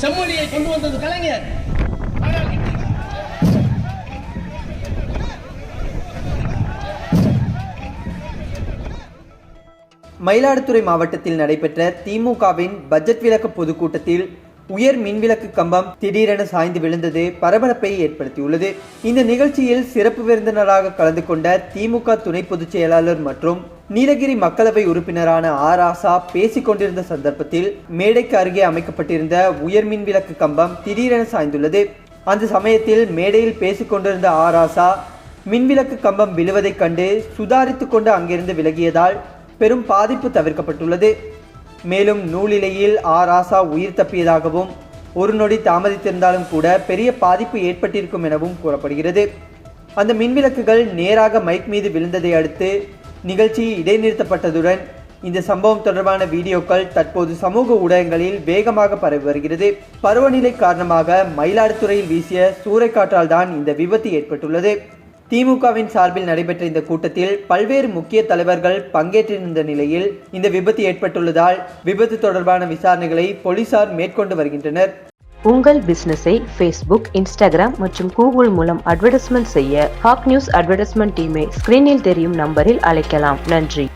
செம்மொழியை கொண்டு வந்தது கலைஞர். ஆனால் மயிலாடுதுறை மாவட்டத்தில் நடைபெற்ற திமுகவின் பட்ஜெட் விளக்க பொதுக்கூட்டத்தில் உயர் மின்விளக்கு கம்பம் திடீரென சாய்ந்து விழுந்தது பரபரப்பை ஏற்படுத்தியுள்ளது. இந்த நிகழ்ச்சியில் சிறப்பு விருந்தினராக கலந்து கொண்ட திமுக துணை பொதுச் செயலாளர் மற்றும் நீலகிரி மக்களவை உறுப்பினரான ஆர். ஆசா பேசிக் கொண்டிருந்த சந்தர்ப்பத்தில் மேடைக்கு அருகே அமைக்கப்பட்டிருந்த உயர் மின்விளக்கு கம்பம் திடீரென சாய்ந்துள்ளது. அந்த சமயத்தில் மேடையில் பேசிக் கொண்டிருந்த ஆர். ஆசா மின்விளக்கு கம்பம் விழுவதைக் கண்டு சுதாரித்து கொண்டு அங்கிருந்து விலகியதால் பெரும் பாதிப்பு தவிர்க்கப்பட்டுள்ளது. மேலும் நூலிலையில் ஆ ராசா உயிர் தப்பியதாகவும் ஒரு நொடி தாமதித்திருந்தாலும் கூட பெரிய பாதிப்பு ஏற்பட்டிருக்கும் எனவும் கூறப்படுகிறது. அந்த மின்விளக்குகள் நேராக மைக் மீது விழுந்ததை அடுத்து நிகழ்ச்சி இடைநிறுத்தப்பட்டதுடன் இந்த சம்பவம் தொடர்பான வீடியோக்கள் தற்போது சமூக ஊடகங்களில் வேகமாக பரவி வருகிறது. பருவநிலை காரணமாக மயிலாடுதுறையில் வீசிய சூறைக்காற்றால் தான் இந்த விபத்து ஏற்பட்டுள்ளது. திமுகவின் சார்பில் நடைபெற்ற இந்த கூட்டத்தில் பல்வேறு முக்கிய தலைவர்கள் பங்கேற்றிருந்த நிலையில் இந்த விபத்து ஏற்பட்டுள்ளதால் விபத்து தொடர்பான விசாரணைகளை போலீசார் மேற்கொண்டு வருகின்றனர். உங்கள் பிசினஸை ஃபேஸ்புக் இன்ஸ்டாகிராம் மற்றும் கூகுள் மூலம் அட்வர்டைஸ்மெண்ட் செய்ய ஹாக் நியூஸ் அட்வர்டைஸ்மெண்ட் டீமை ஸ்கிரீனில் தெரியும் நம்பரில் அழைக்கலாம். நன்றி.